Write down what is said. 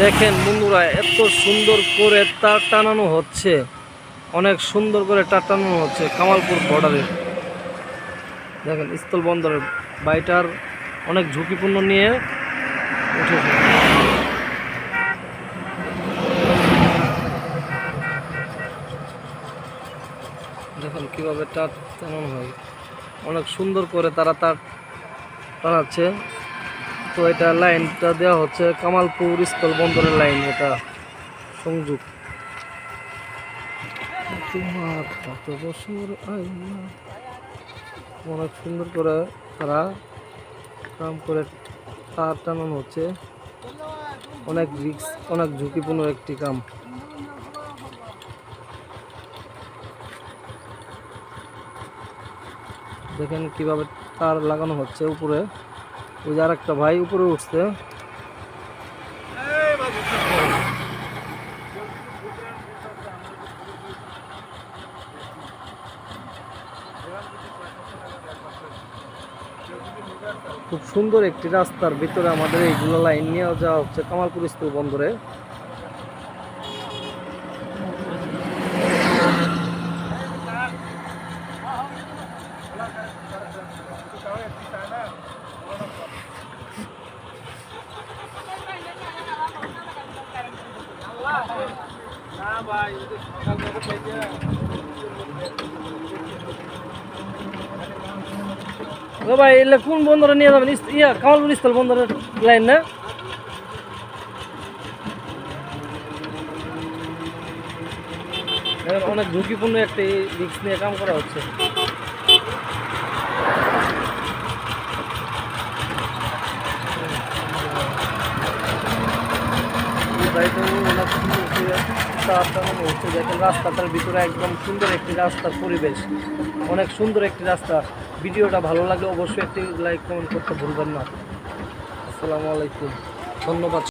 দেখেন বন্ধুরা, এত সুন্দর করে তার টানানো হচ্ছে। অনেক সুন্দর করে তার টানানো হচ্ছে কামালপুর বর্ডারে দেখেন, স্থল বন্দরের বাড়িটার অনেক ঝুঁকিপূর্ণ নিয়ে উঠেছে। দেখেন কীভাবে তার টানানো হয়। অনেক সুন্দর করে তারা তার টানাচ্ছে। তো এটা লাইনটা দেওয়া হচ্ছে কামালপুর স্থল বন্দরের লাইন, এটা সংযোগ। তোমার কত বছর অনেক সুন্দর করে তারা কাম করে, তার টানানো হচ্ছে। অনেক রিক্স অনেক ঝুঁকিপূর্ণ একটি কাম। দেখেন কীভাবে তার লাগানো হচ্ছে উপরে। ওই আর একটা ভাই উপরে উঠছে। খুব সুন্দর একটি রাস্তার ভিতরে আমাদের এইগুলো লাইন নিয়ে যাওয়া হচ্ছে কামালপুর স্কুল বন্দরে। ও ভাই, এলে কোন বন্দরে নিয়ে যাবেন? ইয়া, কামালপুর স্থল বন্দরের লাইন না? অনেক ঝুঁকিপূর্ণ একটি রিক্স নিয়ে কাম করা হচ্ছে। মনে হচ্ছে রাস্তাটার ভিতরে একদম সুন্দর একটি রাস্তার পরিবেশ। অনেক সুন্দর একটি রাস্তা। ভিডিওটা ভালো লাগলে অবশ্যই একটি লাইক কমেন্ট করতে ভুলবেন না। আসসালামু আলাইকুম। ধন্যবাদ।